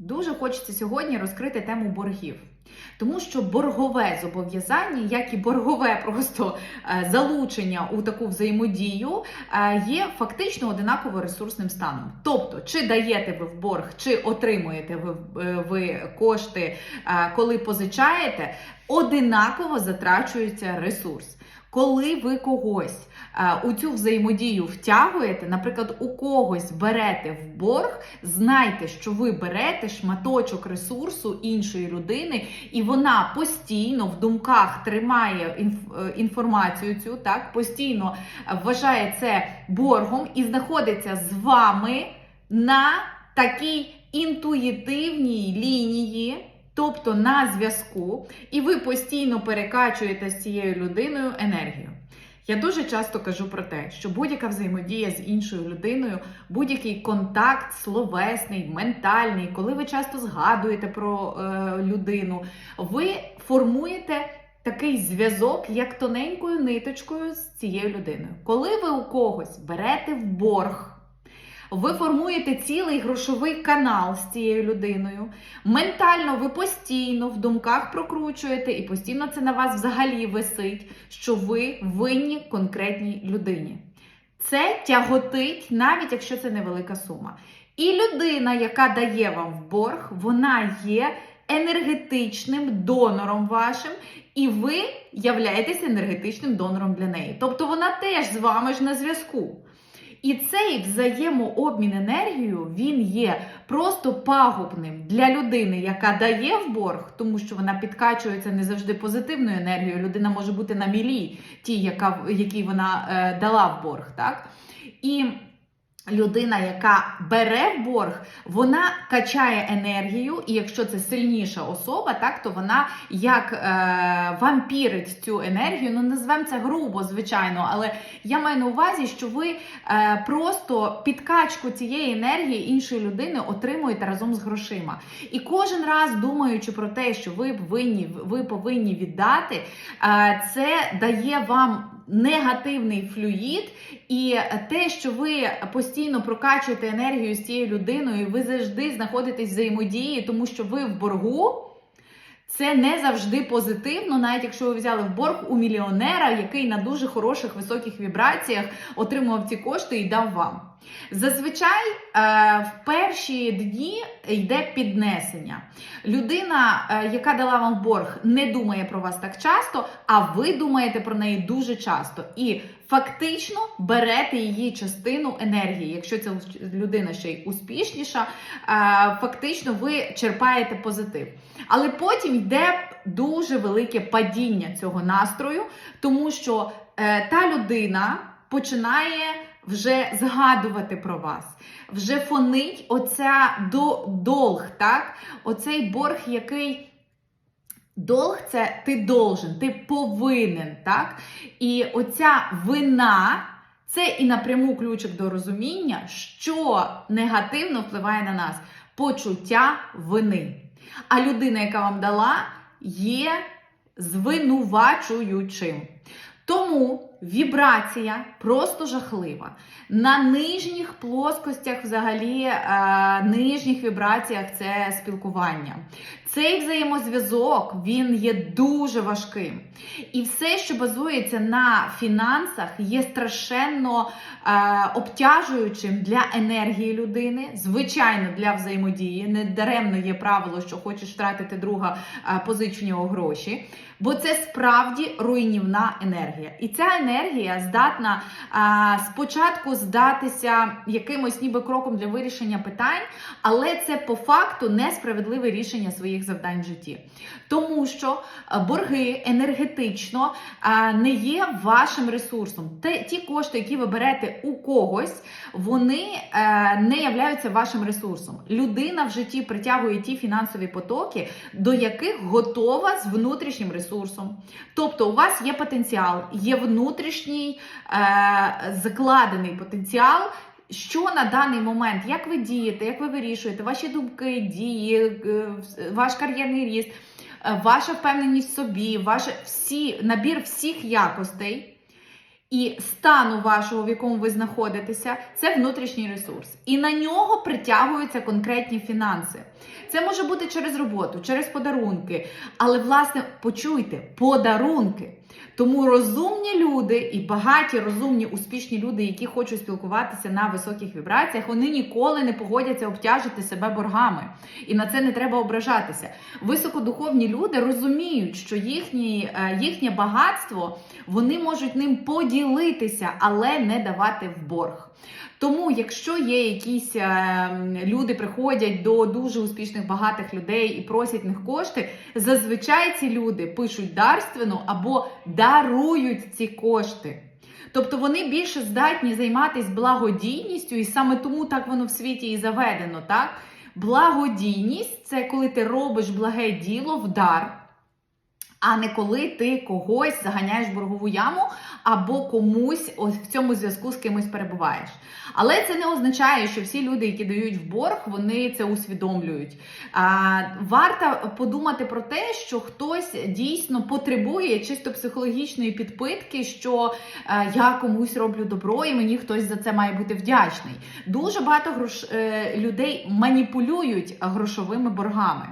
Дуже хочеться сьогодні розкрити тему боргів. Тому що боргове зобов'язання, як і боргове просто е, залучення у таку взаємодію, е, є фактично одинаково ресурсним станом. Тобто, чи даєте ви в борг, чи отримуєте ви, е, ви кошти, коли позичаєте, одинаково затрачується ресурс. Коли ви когось у цю взаємодію втягуєте, наприклад, у когось берете в борг, знайте, що ви берете шматочок ресурсу іншої людини, і вона постійно в думках тримає е, інформацію цю, так постійно вважає це боргом і знаходиться з вами на такій інтуїтивній лінії. Тобто на зв'язку, і ви постійно перекачуєте з цією людиною енергію. Я дуже часто кажу про те, що будь-яка взаємодія з іншою людиною, будь-який контакт словесний, ментальний, коли ви часто згадуєте про е, людину, ви формуєте такий зв'язок, як тоненькою ниточкою з цією людиною. Коли ви у когось берете в борг, ви формуєте цілий грошовий канал з цією людиною. Ментально ви постійно в думках прокручуєте, і постійно це на вас взагалі висить, що ви винні конкретній людині. Це тяготить, навіть якщо це невелика сума. І людина, яка дає вам в борг, вона є енергетичним донором вашим, і ви являєтесь енергетичним донором для неї. Тобто вона теж з вами ж на зв'язку. І цей взаємообмін енергією він є просто пагубним для людини, яка дає в борг, тому що вона підкачується не завжди позитивною енергією. Людина може бути на мілі, тій, яка якій вона е, дала в борг, так і. Людина, яка бере в борг, вона качає енергію, і якщо це сильніша особа, так то вона як е, вампірить цю енергію. Ну назвемо це грубо, звичайно, але я маю на увазі, що ви е, просто підкачку цієї енергії іншої людини отримуєте разом з грошима. І кожен раз думаючи про те, що ви винні, ви повинні віддати, е, це дає вам. Негативний флюїд, і те, що ви постійно прокачуєте енергію з цією людиною, ви завжди знаходитесь в взаємодії, тому що ви в боргу. Це не завжди позитивно, навіть якщо ви взяли в борг у мільйонера, який на дуже хороших високих вібраціях отримував ці кошти і дав вам. Зазвичай е, в перші дні йде піднесення. Людина, е, яка дала вам борг, не думає про вас так часто, а ви думаєте про неї дуже часто. І фактично берете її частину енергії. Якщо ця людина ще й успішніша, е, фактично ви черпаєте позитив. Але потім йде дуже велике падіння цього настрою, тому що та людина починає вже згадувати про вас, вже фонить оця до, долг, так? Оцей борг, який. Долг це ти должен, ти повинен, так? І оця вина це і напряму ключик до розуміння, що негативно впливає на нас почуття вини. А людина, яка вам дала, є звинувачуючим. Тому вібрація просто жахлива. На нижніх плоскостях, взагалі, е, нижніх вібраціях це спілкування. Цей взаємозв'язок він є дуже важким. І все, що базується на фінансах, є страшенно е, обтяжуючим для енергії людини, звичайно, для взаємодії. Не даремно є правило, що хочеш втратити друга, е, позич в гроші. Бо це справді руйнівна енергія. І ця енергія здатна а, спочатку здатися якимось ніби кроком для вирішення питань, але це по факту несправедливе рішення своїх завдань в житті. Тому що борги енергетично а, не є вашим ресурсом. Те, ті кошти, які ви берете у когось, вони е, не являються вашим ресурсом. Людина в житті притягує ті фінансові потоки, до яких готова з внутрішнім ресурсом. Тобто, у вас є потенціал, є внутрішній е, закладений потенціал. Що на даний момент, як ви дієте, як ви вирішуєте ваші думки, дії, е, ваш кар'єрний ріст, е, ваша впевненість в собі, ваш всі, набір всіх якостей. і стану вашого, в якому ви знаходитеся, це внутрішній ресурс. І на нього притягуються конкретні фінанси. Це може бути через роботу, через подарунки. Але, власне, почуйте, подарунки. Тому розумні люди і багаті, розумні, успішні люди, які хочуть спілкуватися на високих вібраціях, вони ніколи не погодяться обтяжити себе боргами. І на це не треба ображатися. Високодуховні люди розуміють, що їхні, е, їхнє багатство вони можуть ним поділитися, але не давати в борг. Тому, якщо є якісь е, люди, приходять до дуже успішних багатих людей і просять них кошти, зазвичай ці люди пишуть дарственно або дарують ці кошти. Тобто вони більше здатні займатися благодійністю, і саме тому так воно в світі і заведено. Так? Благодійність це коли ти робиш благе діло в дар. А не коли ти когось заганяєш в боргову яму або комусь ось в цьому зв'язку з кимось перебуваєш. Але це не означає, що всі люди, які дають в борг, вони це усвідомлюють. А, Варто подумати про те, що хтось дійсно потребує чисто психологічної підпитки, що е, я комусь роблю добро, і мені хтось за це має бути вдячний. Дуже багато грош... е, людей маніпулюють грошовими боргами.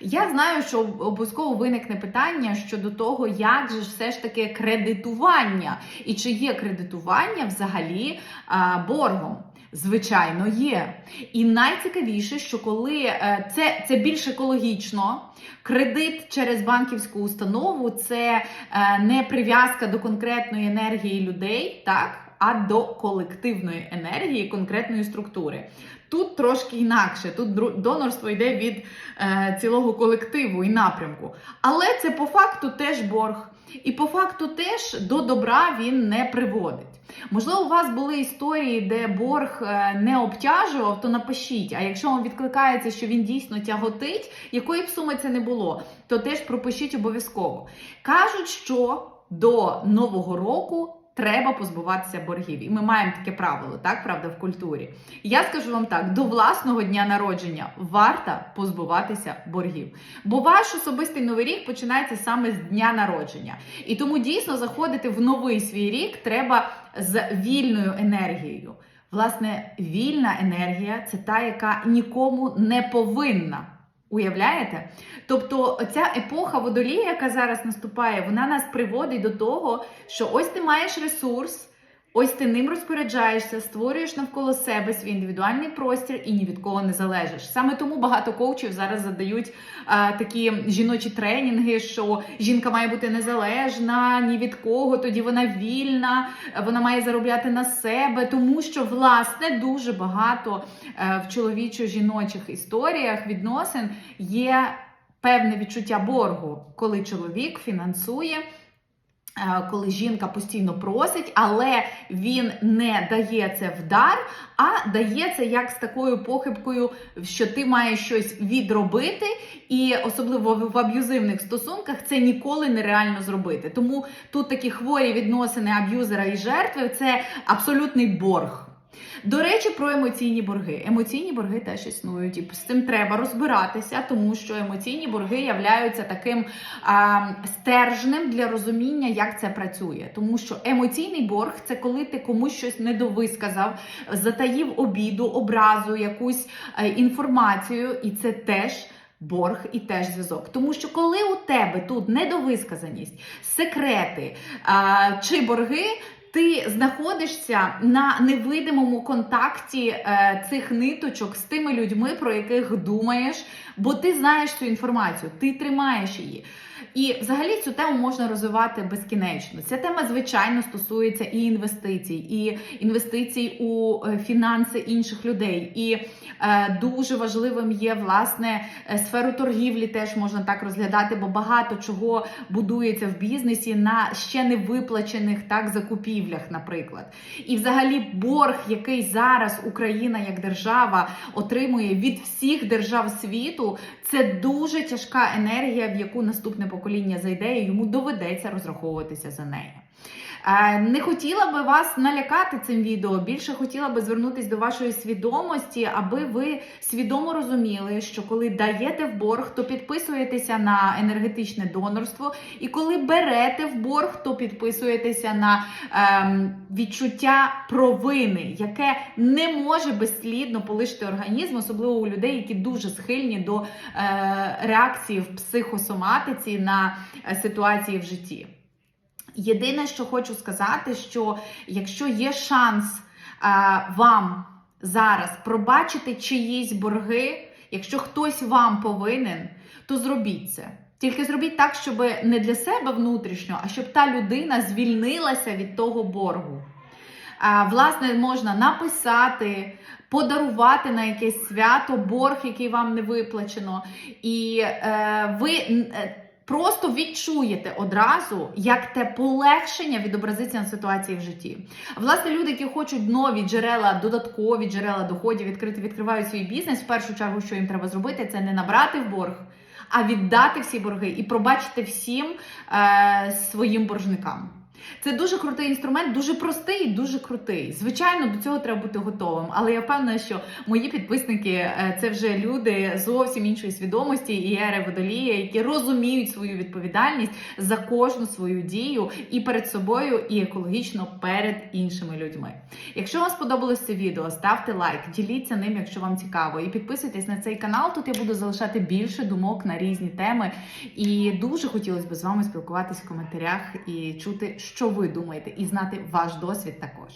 Я знаю, що обов'язково виникне питання щодо того, як же все ж таки кредитування, і чи є кредитування взагалі а, боргом. Звичайно, є. І найцікавіше, що коли е, це це більш екологічно, кредит через банківську установу це е, не прив'язка до конкретної енергії людей, так, а до колективної енергії конкретної структури. Тут трошки інакше, тут донорство йде від е, цілого колективу і напрямку. Але це по факту теж борг. І по факту теж до добра він не приводить. Можливо, у вас були історії, де борг е, не обтяжував, то напишіть. А якщо вам відкликається, що він дійсно тяготить, якої б суми це не було, то теж пропишіть обов'язково. Кажуть, що до нового року треба позбуватися боргів. І ми маємо таке правило, так, правда, в культурі. Я скажу вам так: до власного дня народження варто позбуватися боргів. Бо ваш особистий новий рік починається саме з дня народження. І тому дійсно заходити в новий свій рік треба з вільною енергією. Власне, вільна енергія це та, яка нікому не повинна. Уявляєте? Тобто ця епоха водолія, яка зараз наступає, вона нас приводить до того, що ось ти маєш ресурс, ось ти ним розпоряджаєшся, створюєш навколо себе свій індивідуальний простір і ні від кого не залежиш. Саме тому багато коучів зараз задають а, такі жіночі тренінги, що жінка має бути незалежна ні від кого, тоді вона вільна, вона має заробляти на себе, тому що власне дуже багато а, е, в чоловічо-жіночих історіях відносин є певне відчуття боргу, коли чоловік фінансує. Е, коли жінка постійно просить, але він не дає це в дар, а дає це як з такою похибкою, що ти маєш щось відробити, і особливо в аб'юзивних стосунках це ніколи нереально зробити. Тому тут такі хворі відносини аб'юзера і жертви це абсолютний борг. До речі, про емоційні борги. Емоційні борги теж існують, і з цим треба розбиратися, тому що емоційні борги являються таким а, стержнем для розуміння, як це працює. Тому що емоційний борг це коли ти комусь щось недовисказав, затаїв обіду, образу, якусь а, е, інформацію, і це теж. Борг і теж зв'язок. Тому що коли у тебе тут недовисказаність, секрети а, чи борги, ти знаходишся на невидимому контакті е, цих ниточок з тими людьми, про яких думаєш, бо ти знаєш цю інформацію, ти тримаєш її. І взагалі цю тему можна розвивати безкінечно. Ця тема, звичайно, стосується і інвестицій, і інвестицій у е, фінанси інших людей. І е, дуже важливим є власне е, сферу торгівлі, теж можна так розглядати, бо багато чого будується в бізнесі на ще не виплачених так закупівлях, наприклад. І взагалі борг, який зараз Україна як держава отримує від всіх держав світу, це дуже тяжка енергія, в яку наступне покоління зайде, і йому доведеться розраховуватися за нею. Е, Не хотіла би вас налякати цим відео. Більше хотіла би звернутися до вашої свідомості, аби ви свідомо розуміли, що коли даєте в борг, то підписуєтеся на енергетичне донорство, і коли берете в борг, то підписуєтеся на ем, відчуття провини, яке не може безслідно полишити організм, особливо у людей, які дуже схильні до е, реакції в психосоматиці на е, ситуації в житті. Єдине, що хочу сказати, що якщо є шанс е, вам зараз пробачити чиїсь борги, якщо хтось вам повинен, то зробіть це. Тільки зробіть так, щоб не для себе внутрішньо, а щоб та людина звільнилася від того боргу. А, власне, можна написати, подарувати на якесь свято борг, який вам не виплачено, і е, ви е, просто відчуєте одразу, як те полегшення відобразиться на ситуації в житті. Власне, люди, які хочуть нові джерела, додаткові джерела доходів, відкрити, відкривають свій бізнес. В першу чергу, що їм треба зробити, це не набрати в борг. А віддати всі борги і пробачити всім е, своїм боржникам. Це дуже крутий інструмент, дуже простий і дуже крутий. Звичайно, до цього треба бути готовим. Але я впевнена, що мої підписники е, це вже люди зовсім іншої свідомості і ери водолія, які розуміють свою відповідальність за кожну свою дію і перед собою, і екологічно перед іншими людьми. Якщо вам сподобалось це відео, ставте лайк, діліться ним, якщо вам цікаво, і підписуйтесь на цей канал. Тут я буду залишати більше думок на різні теми. І дуже хотілося б з вами спілкуватись в коментарях і чути, що ви думаєте, і знати ваш досвід також.